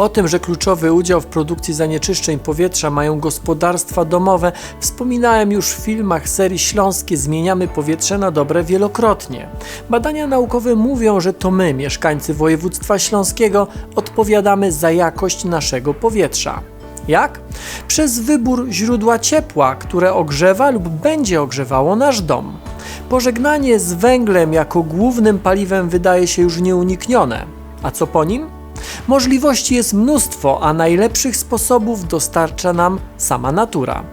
O tym, że kluczowy udział w produkcji zanieczyszczeń powietrza mają gospodarstwa domowe, wspominałem już w filmach serii Śląskie Zmieniamy powietrze na dobre wielokrotnie. Badania naukowe mówią, że to my, mieszkańcy województwa śląskiego, odpowiadamy za jakość naszego powietrza. Jak? Przez wybór źródła ciepła, które ogrzewa lub będzie ogrzewało nasz dom. Pożegnanie z węglem jako głównym paliwem wydaje się już nieuniknione. A co po nim? Możliwości jest mnóstwo, a najlepszych sposobów dostarcza nam sama natura.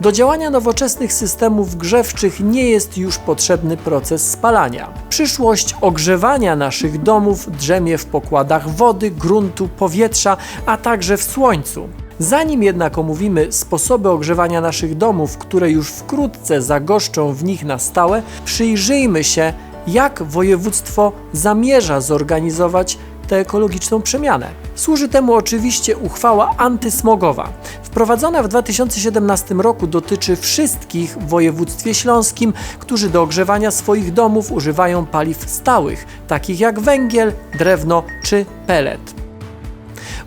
Do działania nowoczesnych systemów grzewczych nie jest już potrzebny proces spalania. Przyszłość ogrzewania naszych domów drzemie w pokładach wody, gruntu, powietrza, a także w słońcu. Zanim jednak omówimy sposoby ogrzewania naszych domów, które już wkrótce zagoszczą w nich na stałe, przyjrzyjmy się, jak województwo zamierza zorganizować tę ekologiczną przemianę. Służy temu oczywiście uchwała antysmogowa. Wprowadzona w 2017 roku dotyczy wszystkich w województwie śląskim, którzy do ogrzewania swoich domów używają paliw stałych, takich jak węgiel, drewno czy pelet.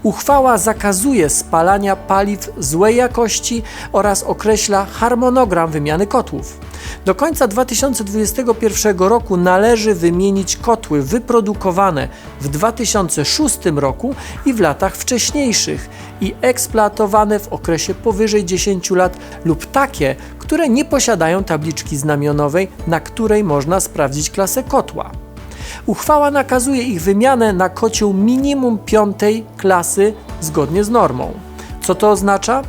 Uchwała zakazuje spalania paliw złej jakości oraz określa harmonogram wymiany kotłów. Do końca 2021 roku należy wymienić kotły wyprodukowane w 2006 roku i w latach wcześniejszych i eksploatowane w okresie powyżej 10 lat lub takie, które nie posiadają tabliczki znamionowej, na której można sprawdzić klasę kotła. Uchwała nakazuje ich wymianę na kocioł minimum piątej klasy zgodnie z normą. Co to oznacza?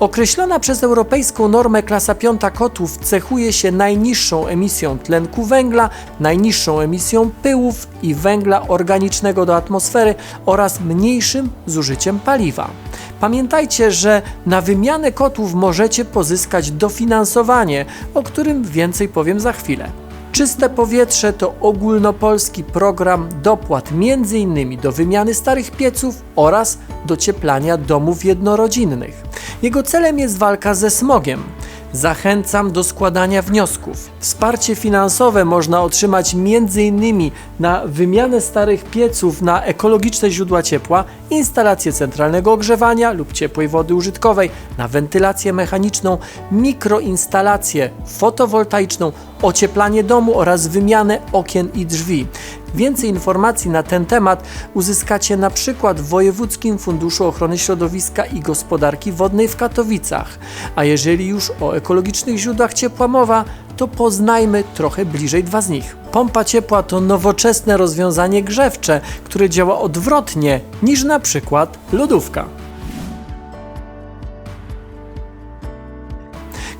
Określona przez europejską normę klasa piąta kotłów cechuje się najniższą emisją tlenku węgla, najniższą emisją pyłów i węgla organicznego do atmosfery oraz mniejszym zużyciem paliwa. Pamiętajcie, że na wymianę kotłów możecie pozyskać dofinansowanie, o którym więcej powiem za chwilę. Czyste powietrze to ogólnopolski program dopłat m.in. do wymiany starych pieców oraz docieplania domów jednorodzinnych. Jego celem jest walka ze smogiem. Zachęcam do składania wniosków. Wsparcie finansowe można otrzymać m.in. na wymianę starych pieców na ekologiczne źródła ciepła, instalację centralnego ogrzewania lub ciepłej wody użytkowej, na wentylację mechaniczną, mikroinstalację fotowoltaiczną, ocieplanie domu oraz wymianę okien i drzwi. Więcej informacji na ten temat uzyskacie na przykład w Wojewódzkim Funduszu Ochrony Środowiska i Gospodarki Wodnej w Katowicach. A jeżeli już o ekologicznych źródłach ciepła mowa, to poznajmy trochę bliżej dwa z nich. Pompa ciepła to nowoczesne rozwiązanie grzewcze, które działa odwrotnie niż na przykład lodówka.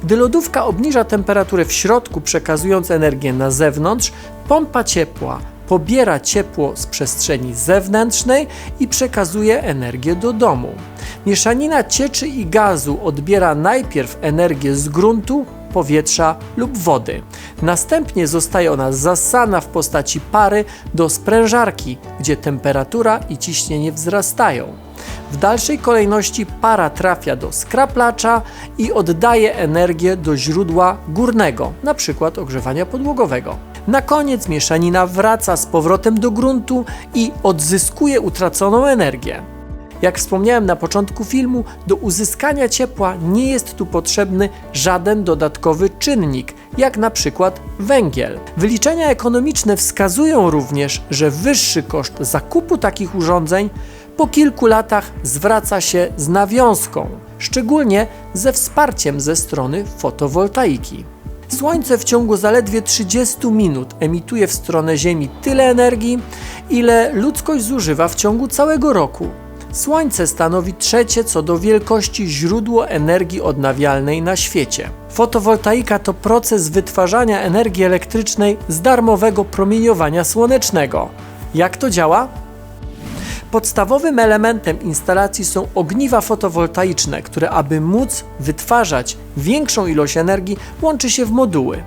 Gdy lodówka obniża temperaturę w środku, przekazując energię na zewnątrz, pompa ciepła pobiera ciepło z przestrzeni zewnętrznej i przekazuje energię do domu. Mieszanina cieczy i gazu odbiera najpierw energię z gruntu, powietrza lub wody. Następnie zostaje ona zasana w postaci pary do sprężarki, gdzie temperatura i ciśnienie wzrastają. W dalszej kolejności para trafia do skraplacza i oddaje energię do źródła górnego, np. ogrzewania podłogowego. Na koniec mieszanina wraca z powrotem do gruntu i odzyskuje utraconą energię. Jak wspomniałem na początku filmu, do uzyskania ciepła nie jest tu potrzebny żaden dodatkowy czynnik, jak na przykład węgiel. Wyliczenia ekonomiczne wskazują również, że wyższy koszt zakupu takich urządzeń po kilku latach zwraca się z nawiązką, szczególnie ze wsparciem ze strony fotowoltaiki. Słońce w ciągu zaledwie 30 minut emituje w stronę Ziemi tyle energii, ile ludzkość zużywa w ciągu całego roku. Słońce stanowi trzecie co do wielkości źródło energii odnawialnej na świecie. Fotowoltaika to proces wytwarzania energii elektrycznej z darmowego promieniowania słonecznego. Jak to działa? Podstawowym elementem instalacji są ogniwa fotowoltaiczne, które aby móc wytwarzać większą ilość energii, łączy się w moduły.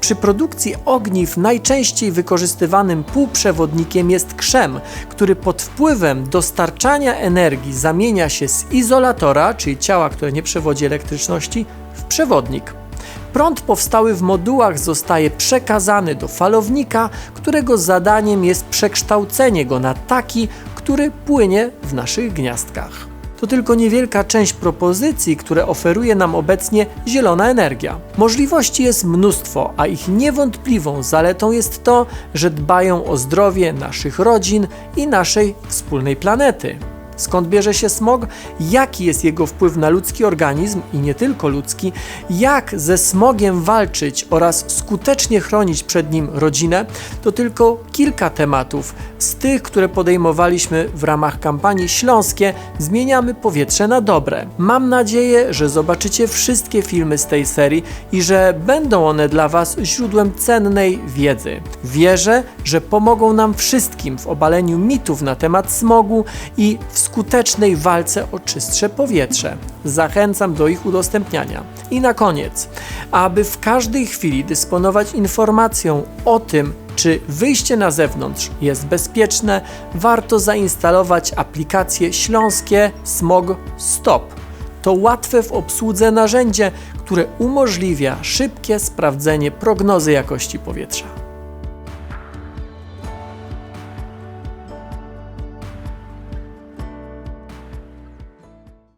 Przy produkcji ogniw najczęściej wykorzystywanym półprzewodnikiem jest krzem, który pod wpływem dostarczania energii zamienia się z izolatora, czyli ciała, które nie przewodzi elektryczności, w przewodnik. Prąd powstały w modułach zostaje przekazany do falownika, którego zadaniem jest przekształcenie go na taki, który płynie w naszych gniazdkach. To tylko niewielka część propozycji, które oferuje nam obecnie zielona energia. Możliwości jest mnóstwo, a ich niewątpliwą zaletą jest to, że dbają o zdrowie naszych rodzin i naszej wspólnej planety. Skąd bierze się smog? Jaki jest jego wpływ na ludzki organizm i nie tylko ludzki? Jak ze smogiem walczyć oraz skutecznie chronić przed nim rodzinę? To tylko kilka tematów z tych, które podejmowaliśmy w ramach kampanii Śląskie Zmieniamy powietrze na dobre. Mam nadzieję, że zobaczycie wszystkie filmy z tej serii i że będą one dla Was źródłem cennej wiedzy. Wierzę, że pomogą nam wszystkim w obaleniu mitów na temat smogu i w skutecznej walce o czystsze powietrze. Zachęcam do ich udostępniania. I na koniec, aby w każdej chwili dysponować informacją o tym, czy wyjście na zewnątrz jest bezpieczne, warto zainstalować aplikację Śląskie Smog Stop. To łatwe w obsłudze narzędzie, które umożliwia szybkie sprawdzenie prognozy jakości powietrza.